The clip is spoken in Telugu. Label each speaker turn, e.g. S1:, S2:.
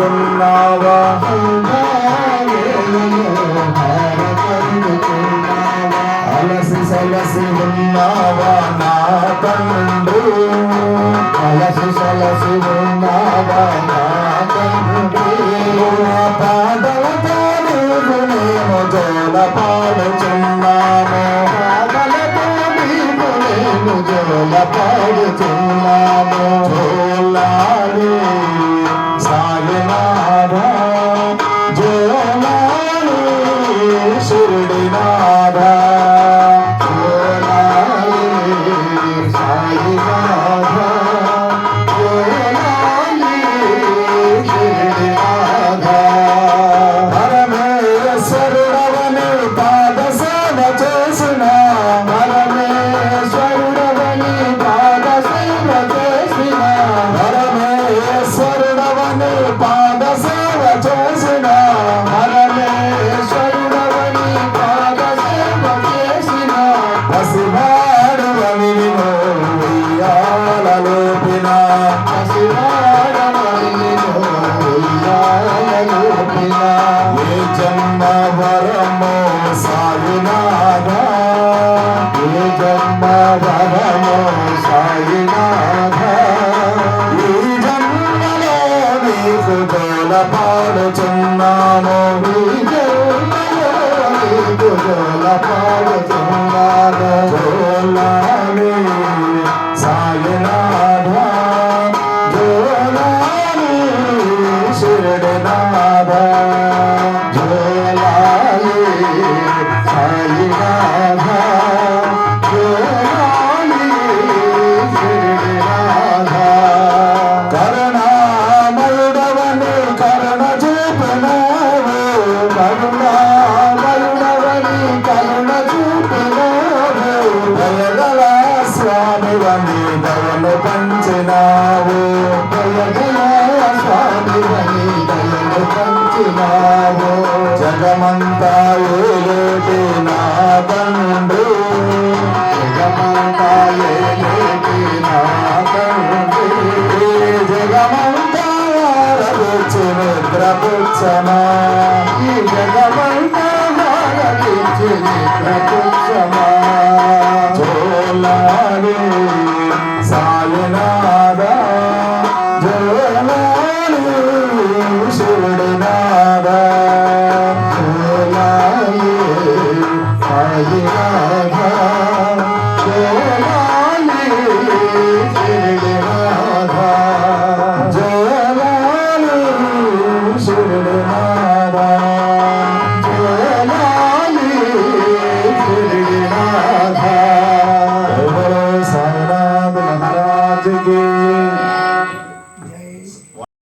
S1: హారతందుకున్నావా అలసి సలసి ఉన్నావా నా తండ్రి? అలసి సలసి ఉన్నావా నా తండ్రి? నా పాదలతో నీకు నేను జోల పాడుచున్నాను పాదలతో నీకు నేను జోల పాడుచున్నాను పరమేశ్వరుడవని పాద సేవ చేసిన పరమేశ్వరుడవని పాద సేవ చేసిన పసివాడవని ఉయ్యాలలోపిన పసివాడవని ఉయ్యాలలోపిన ఏ జన్మ వరమో సాయినాథ ఏ జన్మ వరమో సాయినాథ జోల పాడుచున్నాను. జోల దయగల స్వామి వని దయలు పంచినావు. దయగల స్వామి వని దయలు పంచినావు. జగమంతా ఏలేటి నా తండ్రి. జగమంతా ఏలేటి నా తండ్రి. జగమంతా రచించి నిద్రపుచ్చమా. ఈ జగమంతా రచించి నిద్రపుచ్చమా. Father.